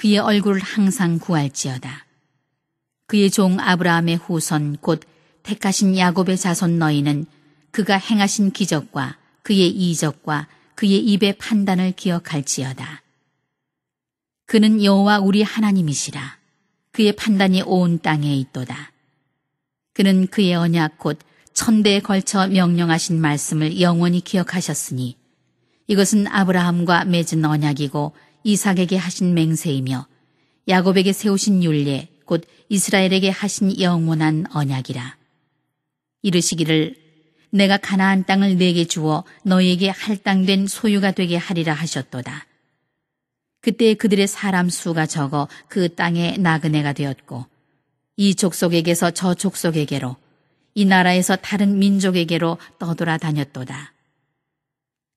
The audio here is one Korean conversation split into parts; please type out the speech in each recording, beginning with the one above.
그의 얼굴을 항상 구할지어다. 그의 종 아브라함의 후손 곧 택하신 야곱의 자손 너희는 그가 행하신 기적과 그의 이적과 그의 입의 판단을 기억할지어다. 그는 여호와 우리 하나님이시라. 그의 판단이 온 땅에 있도다. 그는 그의 언약 곧 천대에 걸쳐 명령하신 말씀을 영원히 기억하셨으니 이것은 아브라함과 맺은 언약이고 이삭에게 하신 맹세이며 야곱에게 세우신 율례 곧 이스라엘에게 하신 영원한 언약이라. 이르시기를 내가 가나안 땅을 내게 주어 너희에게 할당된 소유가 되게 하리라 하셨도다. 그때 그들의 사람 수가 적어 그 땅에 나그네가 되었고 이 족속에게서 저 족속에게로 이 나라에서 다른 민족에게로 떠돌아 다녔도다.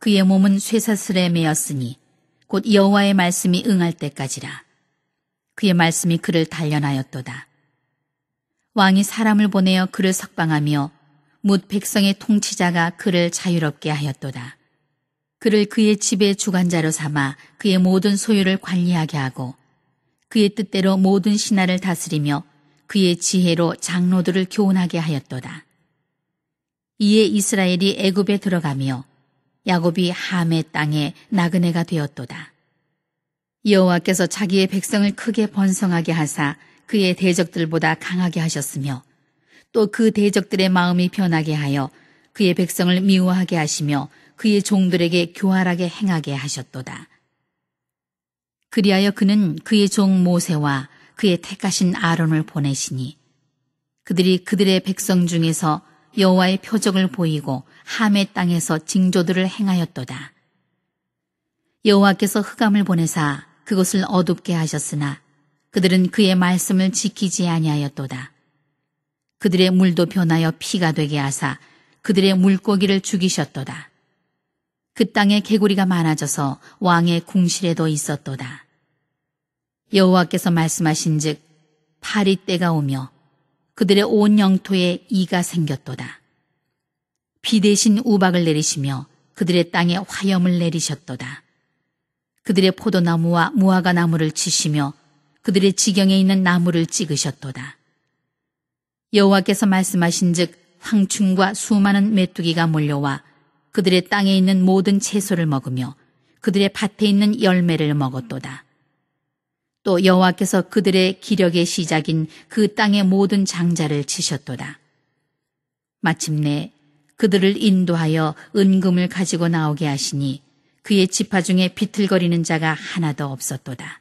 그의 몸은 쇠사슬에 매였으니 곧 여호와의 말씀이 응할 때까지라. 그의 말씀이 그를 단련하였도다. 왕이 사람을 보내어 그를 석방하며 묻 백성의 통치자가 그를 자유롭게 하였도다. 그를 그의 집의 주관자로 삼아 그의 모든 소유를 관리하게 하고 그의 뜻대로 모든 신하를 다스리며 그의 지혜로 장로들을 교훈하게 하였도다. 이에 이스라엘이 애굽에 들어가며 야곱이 함의 땅에 나그네가 되었도다. 여호와께서 자기의 백성을 크게 번성하게 하사 그의 대적들보다 강하게 하셨으며 또 그 대적들의 마음이 변하게 하여 그의 백성을 미워하게 하시며 그의 종들에게 교활하게 행하게 하셨도다. 그리하여 그는 그의 종 모세와 그의 택하신 아론을 보내시니 그들이 그들의 백성 중에서 여호와의 표적을 보이고 함의 땅에서 징조들을 행하였도다. 여호와께서 흑암을 보내사 그것을 어둡게 하셨으나 그들은 그의 말씀을 지키지 아니하였도다. 그들의 물도 변하여 피가 되게 하사 그들의 물고기를 죽이셨도다. 그 땅에 개구리가 많아져서 왕의 궁실에도 있었도다. 여호와께서 말씀하신즉 파리 때가 오며 그들의 온 영토에 이가 생겼도다. 비 대신 우박을 내리시며 그들의 땅에 화염을 내리셨도다. 그들의 포도나무와 무화과 나무를 치시며 그들의 지경에 있는 나무를 찍으셨도다. 여호와께서 말씀하신즉 황충과 수많은 메뚜기가 몰려와 그들의 땅에 있는 모든 채소를 먹으며 그들의 밭에 있는 열매를 먹었도다. 또 여호와께서 그들의 기력의 시작인 그 땅의 모든 장자를 치셨도다. 마침내 그들을 인도하여 은금을 가지고 나오게 하시니 그의 지파 중에 비틀거리는 자가 하나도 없었도다.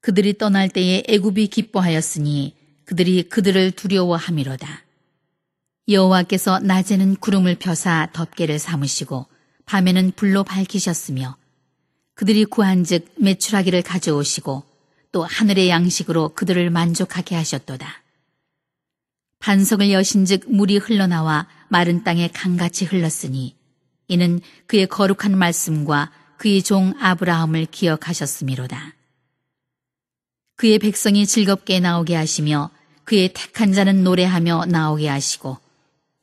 그들이 떠날 때에 애굽이 기뻐하였으니 그들이 그들을 두려워함이로다. 여호와께서 낮에는 구름을 펴사 덮개를 삼으시고 밤에는 불로 밝히셨으며 그들이 구한즉 매출하기를 가져오시고 또 하늘의 양식으로 그들을 만족하게 하셨도다. 반석을 여신즉 물이 흘러나와 마른 땅에 강같이 흘렀으니 이는 그의 거룩한 말씀과 그의 종 아브라함을 기억하셨음이로다. 그의 백성이 즐겁게 나오게 하시며 그의 택한 자는 노래하며 나오게 하시고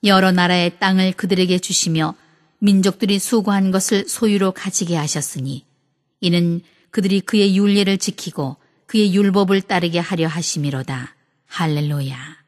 여러 나라의 땅을 그들에게 주시며 민족들이 수고한 것을 소유로 가지게 하셨으니 이는 그들이 그의 윤례를 지키고 그의 율법을 따르게 하려 하심이로다. 할렐루야.